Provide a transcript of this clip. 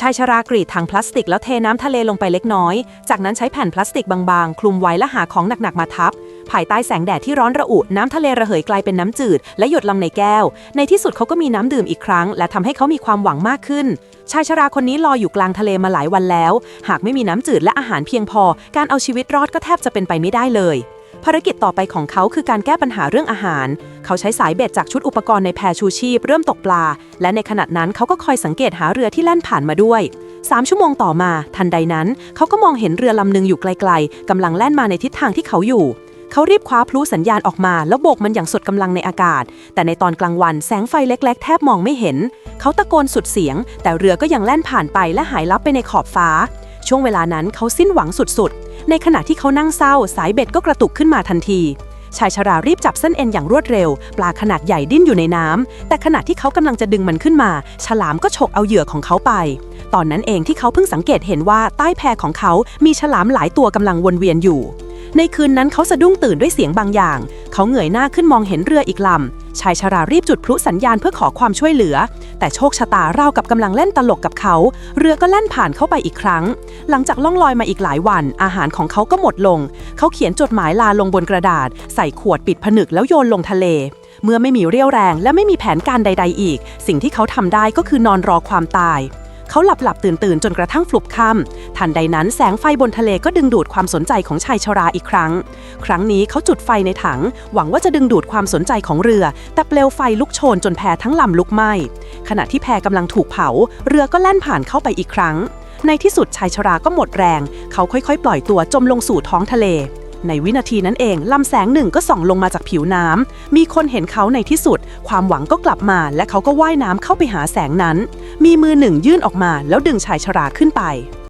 ชายชรากรีดถังพลาสติกแล้วเทน้ำทะเลลงไปเล็กน้อย จากนั้นใช้แผ่นพลาสติกบางๆ คลุมไว้และหาของหนักๆมาทับ ภายใต้แสงแดดที่ร้อนระอุน้ำทะเลระเหยกลายเป็นน้ำจืด และหยดลงในแก้ว ในที่สุดเขาก็มีน้ำดื่มอีกครั้ง และทำให้เขามีความหวังมากขึ้น ชายชราคนนี้ลอยอยู่กลางทะเลมาหลายวันแล้ว หากไม่มีน้ำจืดและอาหารเพียงพอ การเอาชีวิตรอดก็แทบจะเป็นไปไม่ได้เลย ภารกิจต่อไปของเขาคือการแก้ปัญหาเรื่องอาหาร เขาใช้สายเบ็ดจากชุดอุปกรณ์ในแพชูชีพ เริ่มตกปลา และในขณะนั้นเขาก็คอยสังเกตหาเรือที่แล่นผ่านมาด้วย 3 ชั่วโมงต่อมา ทันใดนั้น เขาก็มองเห็นเรือลำหนึ่งอยู่ไกลๆกำลังแล่นมาในทิศทางที่เขาอยู่ เขารีบคว้าพลุสัญญาณออกมา แล้วโบกมันอย่างสุดกำลังในอากาศ แต่ในตอนกลางวันแสงไฟเล็ก ๆ แทบมองไม่เห็น เขาตะโกนสุดเสียง แต่เรือก็ยังแล่นผ่านไปและหายลับไปในขอบฟ้า ช่วงเวลานั้นเขาสิ้นหวังสุดๆ ในขณะที่เขานั่งเศร้า สายเบ็ดก็กระตุกขึ้นมาทันที ชายชรารีบจับเส้นเอ็นอย่างรวดเร็ว ปลาขนาดใหญ่ดิ้นอยู่ในน้ำแต่ขณะที่เขากำลังจะดึงมันขึ้นมา ฉลามก็ฉกเอาเหยื่อของเขาไป ตอนนั้นเองที่เขาเพิ่งสังเกตเห็นว่าใต้แพของเขามีฉลามหลายตัวกำลังวนเวียนอยู่ ในคืนนั้นเขาสะดุ้งตื่นด้วยเสียงบางอย่าง เขาเหงยหน้าขึ้นมองเห็นเรืออีกลำ ชายชรารีบจุดพลุสัญญาณเพื่อขอความช่วยเหลือ แต่โชคชะตาราวกับกำลังเล่นตลกกับเขา เรือก็แล่นผ่านเข้าไปอีกครั้ง หลังจากล่องลอยมาอีกหลายวัน อาหารของเขาก็หมดลง เขาเขียนจดหมายลาลงบนกระดาษ ใส่ขวดปิดผนึกแล้วโยนลงทะเล เมื่อไม่มีเรี่ยวแรงและไม่มีแผนการใด ๆ อีก สิ่งที่เขาทำได้ก็คือนอนรอความตาย เขาหลับหลับตื่นตื่นจนกระทั่งฟลุบค่ำทันใดนั้นแสงไฟบนทะเลก็ดึงดูดความสนใจของชายชราอีกครั้ง ครั้งนี้เขาจุดไฟในถัง หวังว่าจะดึงดูดความสนใจของเรือ แต่เปลวไฟลุกโชนจนแพทั้งลำลุกไหม้ขณะที่แพกำลังถูกเผา เรือก็แล่นผ่านเข้าไปอีกครั้ง ในที่สุดชายชราก็หมดแรง เขาค่อยๆ ปล่อยตัวจมลงสู่ท้องทะเล ในวินาทีนั้นเองลำแสงหนึ่งก็ส่องลงมาจากผิวน้ำมีคนเห็นเขาในที่สุด ความหวังก็กลับมา และเขาก็ว่ายน้ำเข้าไปหาแสงนั้น มีมือหนึ่งยื่นออกมาแล้วดึงชายชราขึ้นไป